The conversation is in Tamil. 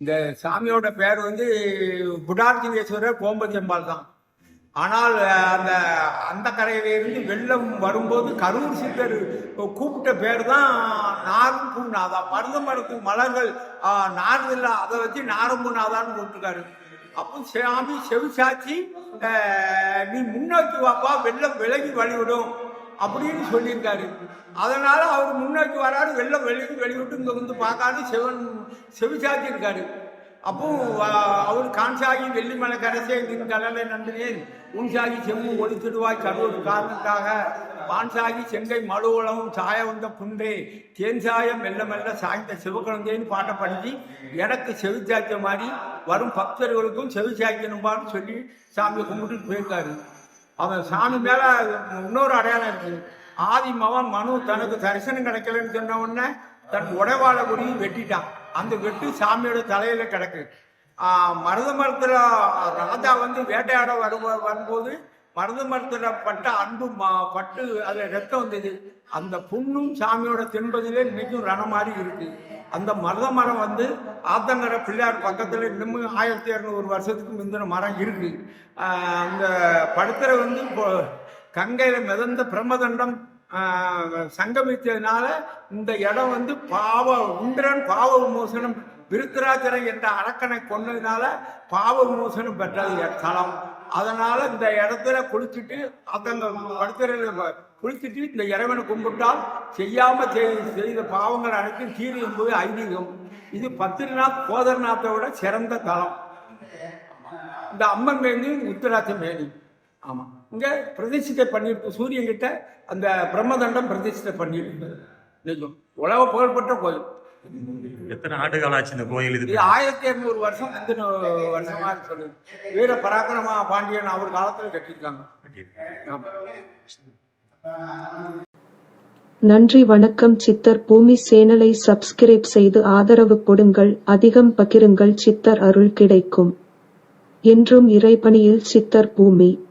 இந்த சாமியோட பேர் வந்து புடார்ஜிங்கேஸ்வரர் கோம்பதி அம்பாள் தான். ஆனால் அந்த அந்த கரையிலிருந்து வெள்ளம் வரும்போது கரூர் சித்தர் கூப்பிட்ட பேர் தான் நாரம்பூ நாதா மருத மரத்து மலர்கள் ஆஹ், அதை வச்சு நாரம்பூ நாதான்னு போட்டிருக்காரு. அப்போ சாமி செவிசாச்சி நீ முன்னோக்கி வாப்பா வெள்ளம் விலகி வழிவிடும். அப்படின்னு சொல்லியிருக்காரு. அதனால அவர் முன்னோக்கி வராரு வெள்ளம் வெளியே வெளிவிட்டு இங்கே வந்து பார்க்காது சிவன் செவி இருக்காரு. அப்போ அவர் கான்சாகி வெள்ளிமலை கரசே நின் கடலை நம்பினேன் உன்சாகி செம்மு ஒளித்திடுவாய் கருவொரு காரணத்தாக. பான்சாகி செங்கை மழுவளவும் சாய வந்த புன்றே சாயம் மெல்ல மெல்ல சாய்ந்த சிவகுழந்தைன்னு பாட்டை படிச்சு எனக்கு செவிச்சாய்ச்ச மாதிரி வரும் பக்தர்களுக்கும் செவிச்சாய்க்கணும்பான்னு சொல்லி சாமியை கும்பிட்டுட்டு போயிருக்காரு. அவன் சாமி மேல இன்னொரு அடையாளம் இருக்கு. ஆதி மகன் மனு தனக்கு தரிசனம் கிடைக்கலன்னு சொன்ன உடனே தன் உடைவாள குடியை வெட்டிட்டான். அந்த வெட்டு சாமியோட தலையில கிடக்கு. ஆஹ் மருத மரத்துல ராஜா வந்து வேட்டையாட வருவ வரும்போது மருத பட்ட அன்பு பட்டு அதுல ரத்தம் வந்தது. அந்த புண்ணும் சாமியோட தின்பதிலே இன்னைக்கும் ரண மாதிரி இருக்கு. அந்த மருத மரம் வந்து ஆத்தங்கர பிள்ளையார் பக்கத்துல இன்னமும் ஆயிரத்தி இரநூறு வருஷத்துக்கு முந்தின மரம் இருக்கு. அந்த படுத்துற வந்து இப்போ கங்கையில மிதந்த பிரம்மதண்டம் சங்கமித்ததுனால இந்த இடம் வந்து பாவ உந்திரன் பாவ விமோசனம் விருத்தராஜரை என்ற அரக்கனை கொன்னதுனால பாவ விமோசனம் பெற்றது தளம் அதனால இந்த இடத்துல குளிச்சுட்டு அத்தங்க படுத்துற குளிச்சுட்டு இந்த இறைவனை கும்பிட்டால் செய்யாம செய்த பாவங்கள் அனைத்தும் தீரும் என்பது ஐதீகம். இது பத்ரிநாத் கோதர்நாத்தை விட சிறந்த தலம். இந்த அம்மன் மேனி உத்தராட்சி மேனி. ஆமா. இங்க பிரதிஷ்டை பண்ணியிருக்கு. சூரியன் கிட்ட அந்த பிரம்மதண்டம் பிரதிஷ்டை பண்ணியிருக்கு. நிஜம். உலக புகழ்பெற்ற கோயில். எத்தனை ஆண்டுகள் ஆச்சு இந்த கோயில் இது ஆயிரத்தி இருநூறு வருஷம் முந்தின வருஷமா சொல்லு. வீர பராக்கிரமா பாண்டியன் அவர் காலத்துல கட்டியிருக்காங்க. நன்றி வணக்கம் சித்தர். பூமி சேனலை சப்ஸ்கிரைப் செய்து ஆதரவு கொடுங்கள். அதிகம் பகிருங்கள். சித்தர் அருள் கிடைக்கும். என்றும் இறைபணியில் சித்தர் பூமி.